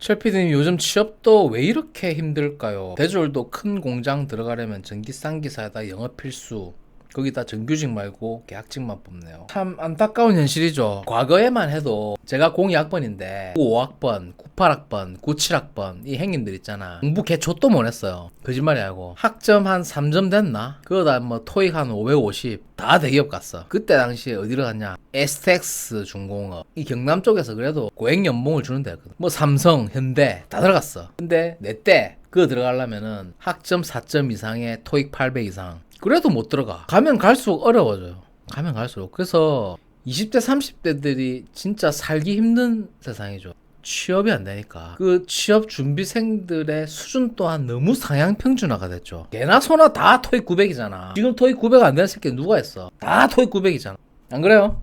철피디님 요즘 취업도 왜 이렇게 힘들까요? 대졸도 큰 공장 들어가려면 전기쌍기사에다 영업 필수 거기다 정규직 말고 계약직만 뽑네요. 참 안타까운 현실이죠. 과거에만 해도 제가 02학번인데 95학번, 98학번, 97학번 이 행님들 있잖아. 공부 개초도 못 했어요. 거짓말이 아니고 학점 한 3점 됐나? 그거다 뭐 토익 한 550. 다 대기업 갔어. 그때 당시에 어디로 갔냐? 에스텍스 중공업. 이 경남 쪽에서 그래도 고액 연봉을 주는 데였거든. 뭐 삼성, 현대 다 들어갔어. 근데 내 때 그거 들어가려면은 학점 4점 이상에 토익 800 이상. 그래도 못 들어가. 가면 갈수록 어려워져요. 가면 갈수록. 그래서 20대, 30대들이 진짜 살기 힘든 세상이죠. 취업이 안 되니까. 그 취업 준비생들의 수준 또한 너무 상향 평준화가 됐죠. 개나 소나 다 토익 900이잖아. 지금 토익 900 안 되는 새끼 누가 했어? 다 토익 900이잖아. 안 그래요?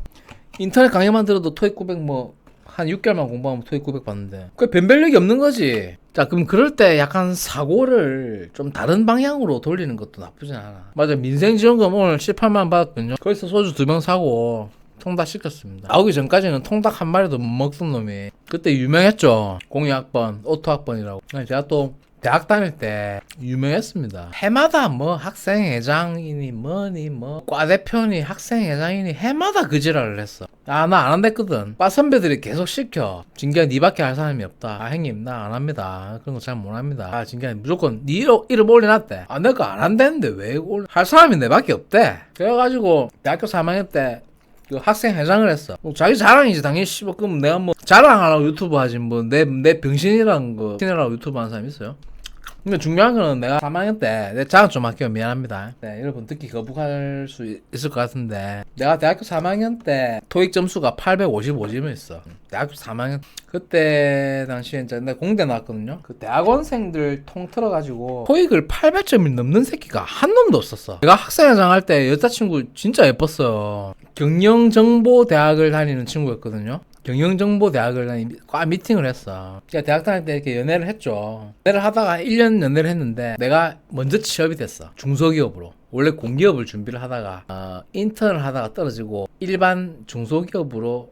인터넷 강의만 들어도 토익 900 뭐 한 6개월만 공부하면 토익 900 받는데 그게 변별력이 없는 거지 자 그럼 그럴 때 약간 사고를 좀 다른 방향으로 돌리는 것도 나쁘진 않아. 맞아. 민생지원금 오늘 18만 받았거든요. 거기서 소주 두 병 사고 통닭 시켰습니다. 나오기 전까지는 통닭 한 마리도 못 먹던 놈이 그때 유명했죠. 공유학번 오토학번이라고. 제가 또 대학 다닐 때 유명했습니다. 해마다 뭐 학생회장이니 뭐니 뭐 과대표니 학생회장이니 해마다 그 지랄을 했어. 아 나 안 한댔거든. 과 선배들이 계속 시켜. 진기야 니밖에 할 사람이 없다. 아 형님 나 안 합니다. 그런 거 잘 못 합니다. 아 진기야 무조건 니 이름, 이름 올려놨대. 아 내가 안 한다는데 왜 올려? 할 사람이 내밖에 없대. 그래가지고 대학교 3학년 때그 학생 회장을 했어. 뭐 자기 자랑이지 당연히 씨발 그럼 내가 뭐 자랑하라고 유튜브 하지 뭐 내 내 병신이란 거 신이라고 유튜브 하는 사람 있어요? 근데 중요한 거는 내가 3학년 때 내 자랑 좀 할게요 미안합니다. 네, 여러분 듣기 거북할 수 있- 있을 것 같은데 내가 대학교 3학년 때 토익 점수가 855점이었어. 대학교 3학년 그때 당시에 이제 내가 공대 나왔거든요. 그 대학원생들 통틀어 가지고 토익을 800점이 넘는 새끼가 한 놈도 없었어. 내가 학생회장 할 때 여자친구 진짜 예뻤어요. 경영정보대학을 다니는 친구였거든요. 경영정보대학을 과 미팅을 했어. 제가 대학 다닐 때 이렇게 연애를 했죠. 연애를 하다가 1년 연애를 했는데 내가 먼저 취업이 됐어. 중소기업으로. 원래 공기업을 준비를 하다가 어, 인턴을 하다가 떨어지고 일반 중소기업으로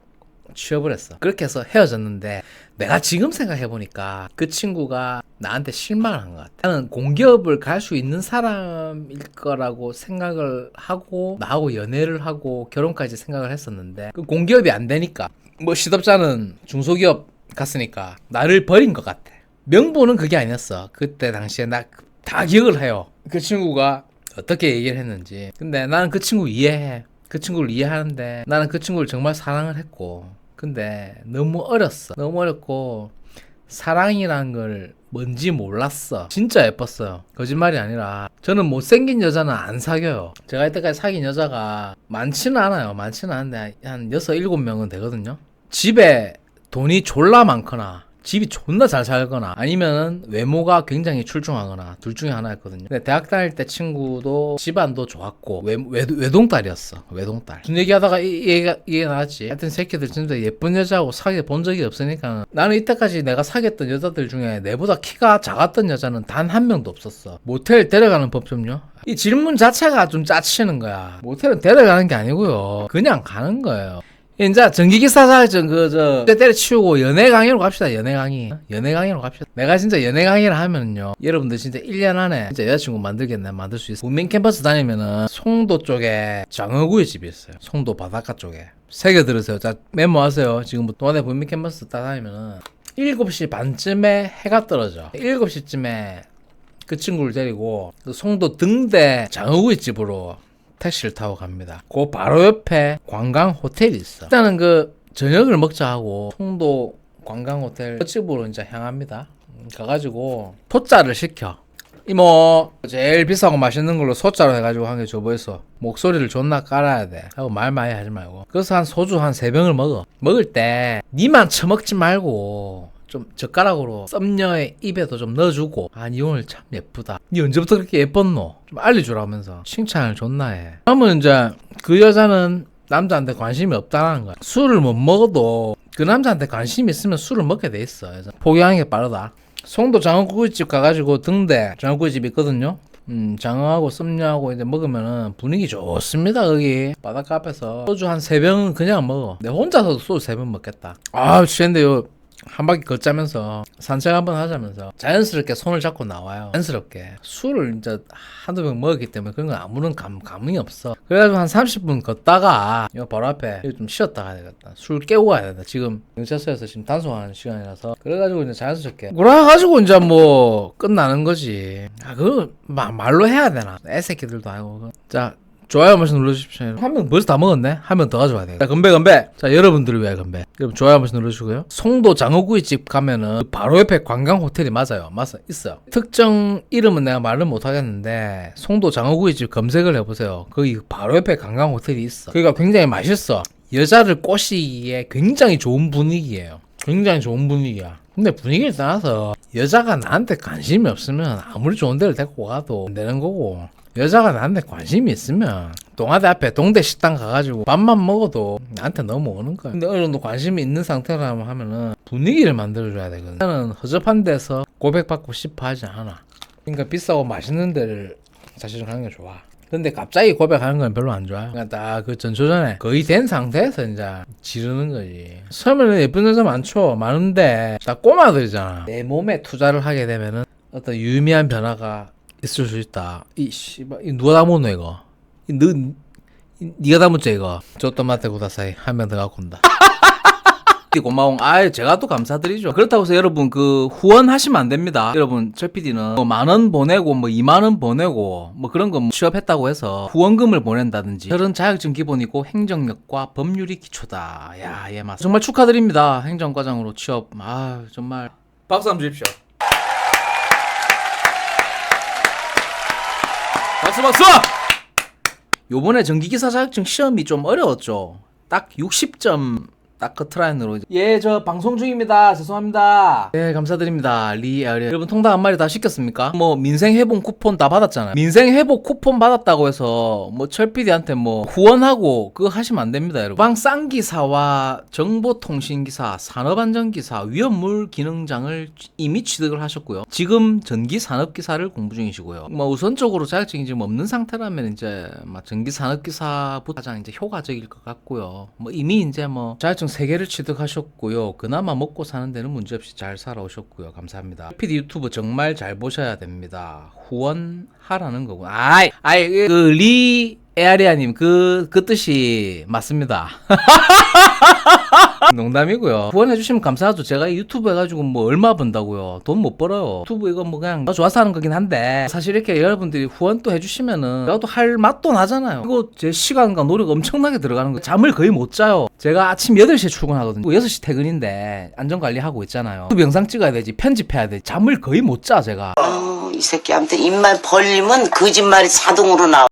취업을 했어. 그렇게 해서 헤어졌는데 내가 지금 생각해 보니까 그 친구가 나한테 실망을 한 것 같아. 나는 공기업을 갈 수 있는 사람일 거라고 생각을 하고 나하고 연애를 하고 결혼까지 생각을 했었는데 그 공기업이 안 되니까 뭐 시덥잖은 중소기업 갔으니까 나를 버린 것 같아. 명분은 그게 아니었어. 그때 당시에 나 다 기억을 해요. 그 친구가 어떻게 얘기를 했는지. 근데 나는 그 친구 이해해. 그 친구를 이해하는데 나는 그 친구를 정말 사랑을 했고. 근데 너무 어렸어. 너무 어렸고 사랑이란 걸 뭔지 몰랐어. 진짜 예뻤어요. 거짓말이 아니라 저는 못생긴 여자는 안 사겨요. 제가 이때까지 사귄 여자가 많지는 않아요. 많지는 않은데 한 6, 7명은 되거든요. 집에 돈이 졸라 많거나 집이 존나 잘 살거나 아니면 외모가 굉장히 출중하거나 둘 중에 하나였거든요. 근데 대학 다닐 때 친구도 집안도 좋았고 외, 외, 외동딸이었어. 외동딸. 무슨 얘기하다가 이, 이 얘기가 이게 나왔지. 하여튼 새끼들 진짜 예쁜 여자하고 사귀어 본 적이 없으니까 나는 이때까지 내가 사귀었던 여자들 중에 내보다 키가 작았던 여자는 단 한 명도 없었어. 모텔 데려가는 법 좀요. 이 질문 자체가 좀 짜치는 거야. 모텔은 데려가는 게 아니고요. 그냥 가는 거예요. 이제 전기기사 자격증 그저 때려치우고 연애 강의로 갑시다 연애 강의. 연애 강의로 갑시다. 내가 진짜 연애 강의를 하면은요 여러분들 진짜 1년 안에 진짜 여자친구 만들겠네 만들 수 있어. 국민 캠퍼스 다니면은 송도 쪽에 장어구이 집이 있어요. 송도 바닷가 쪽에. 새겨 들으세요. 자 메모하세요. 지금부터 동안에 국민 캠퍼스 딱 다니면은 7시 반쯤에 해가 떨어져. 7시쯤에 그 친구를 데리고 그 송도 등대 장어구이 집으로 택시를 타고 갑니다. 그 바로 옆에 관광 호텔이 있어. 일단은 그 저녁을 먹자 하고 송도 관광 호텔 집으로 이제 향합니다. 음, 가가지고 소짜를 시켜. 이모 제일 비싸고 맛있는 걸로 소짜로 해가지고 한 개 줘보였어. 목소리를 존나 깔아야 돼. 하고 말 많이 하지 말고. 그래서 한 소주 한 세 병을 먹어. 먹을 때 니만 처먹지 말고 좀 젓가락으로 썸녀의 입에도 좀 넣어주고 아니 오늘 참 예쁘다 니 언제부터 그렇게 예뻤노 좀 알려주라면서 칭찬을 존나 해 그러면 이제 그 여자는 남자한테 관심이 없다는 거야 술을 못 먹어도 그 남자한테 관심이 있으면 술을 먹게 돼 있어 그래서 포기하는 게 빠르다 송도 장어구이집 가가지고 등대 장어구이집 있거든요 음, 장어하고 썸녀하고 이제 먹으면은 분위기 좋습니다, 거기. 바닷가 앞에서. 소주 한 세 병은 그냥 먹어. 내 혼자서도 소주 세 병 먹겠다. 아, 취했는데 요, 한 바퀴 걷자면서 산책 한번 하자면서 자연스럽게 손을 잡고 나와요. 자연스럽게 술을 이제 한두 병 먹었기 때문에 그런 건 아무런 감, 감흥이 없어. 그래가지고 한 30분 걷다가 이 바로 앞에 좀 쉬었다 가야 되겠다. 술 깨고 가야 된다. 지금 경찰서에서 지금 단속하는 시간이라서 그래가지고 이제 자연스럽게 그래가지고 이제 뭐 끝나는 거지. 아 그거 마- 말로 해야 되나? 애새끼들도 아니고. 자 좋아요 한 번씩 눌러주십시오. 한 명 벌써 다 먹었네? 한 명 더 가져와야 돼. 자, 건배, 건배! 자, 여러분들을 위해 건배. 여러분, 좋아요 한 번씩 눌러주시고요. 송도 장어구이집 가면은 그 바로 옆에 관광 호텔이 맞아요. 맞아, 있어요. 특정 이름은 내가 말을 못 하겠는데, 송도 장어구이집 검색을 해보세요. 거기 바로 옆에 관광 호텔이 있어. 거기가 굉장히 맛있어. 여자를 꼬시기에 굉장히 좋은 분위기예요. 굉장히 좋은 분위기야. 근데 분위기를 떠나서 여자가 나한테 관심이 없으면 아무리 좋은 데를 데리고 가도 안 되는 거고 여자가 나한테 관심이 있으면 동아대 앞에 동대 식당 가가지고 밥만 먹어도 나한테 넘어오는 거야. 근데 어느 정도 관심이 있는 상태라면 하면은 분위기를 만들어줘야 되거든. 나는 허접한 데서 고백받고 싶어 하지 않아. 그러니까 비싸고 맛있는 데를 사실은 가는 게 좋아. 근데 갑자기 고백하는 건 별로 안 좋아요. 그러니까 딱 그 전초전에 거의 된 상태에서 이제 지르는 거지. 처음에는 예쁜 여자 많죠. 많은데 다 꼬마들이잖아. 내 몸에 투자를 하게 되면은 어떤 유의미한 변화가 있을 수 있다. 이 씨발 이 누가 담았노 이거? 이 너, 이, 니가 담았지 이거? 저또 마테 구다사이 한 명 더 갖고 온다. 고마운 아 제가 또 감사드리죠 그렇다고 해서 여러분 그 후원하시면 안 됩니다 여러분 철 PD는 뭐 만 원 보내고 뭐 2만 원 보내고 뭐 그런 거뭐 취업했다고 해서 후원금을 보낸다든지 저런 자격증 기본이고 행정력과 법률이 기초다 야예 맞 정말 축하드립니다 행정과장으로 취업 아 정말 박수 한번 주십시오 박수 박수 요번에 전기기사 자격증 시험이 좀 어려웠죠. 딱 60점 딱 커트라인으로 예 저 방송 중입니다. 죄송합니다. 네 감사드립니다. 리에어리. 여러분 통닭 한 마리 다 시켰습니까? 뭐 민생 회복 쿠폰 다 받았잖아요. 민생 회복 쿠폰 받았다고 해서 뭐 철PD한테 뭐 후원하고 그거 하시면 안 됩니다 여러분. 방쌍기사와 정보통신기사 산업안전기사 위험물 기능장을 이미 취득을 하셨고요. 지금 전기산업기사를 공부 중이시고요. 뭐 우선적으로 자격증이 지금 없는 상태라면 이제 막 전기산업기사부터 가장 이제 효과적일 것 같고요. 뭐 이미 이제 뭐 자격증 3개를 취득하셨고요. 그나마 먹고 사는 데는 문제없이 잘 살아오셨고요. 감사합니다. PD 유튜브 정말 잘 보셔야 됩니다. 후원하라는 거고. 아이 아이 그 리 에아리아님 그, 그 뜻이 맞습니다. 농담이고요. 후원해주시면 감사하죠. 제가 이 유튜브 해가지고 뭐 얼마 번다고요. 돈 못 벌어요. 유튜브 이거 뭐 그냥 좋아서 하는 거긴 한데 사실 이렇게 여러분들이 후원 또 해주시면은 저도 할 맛도 나잖아요. 이거 제 시간과 노력 엄청나게 들어가는 거 잠을 거의 못 자요. 제가 아침 8시에 출근하거든요. 6시 퇴근인데 안전관리하고 있잖아요. 유튜브 영상 찍어야 되지 편집해야 되지 잠을 거의 못 자 제가. 아우, 이 새끼한테 입만 벌리면 거짓말이 자동으로 나와.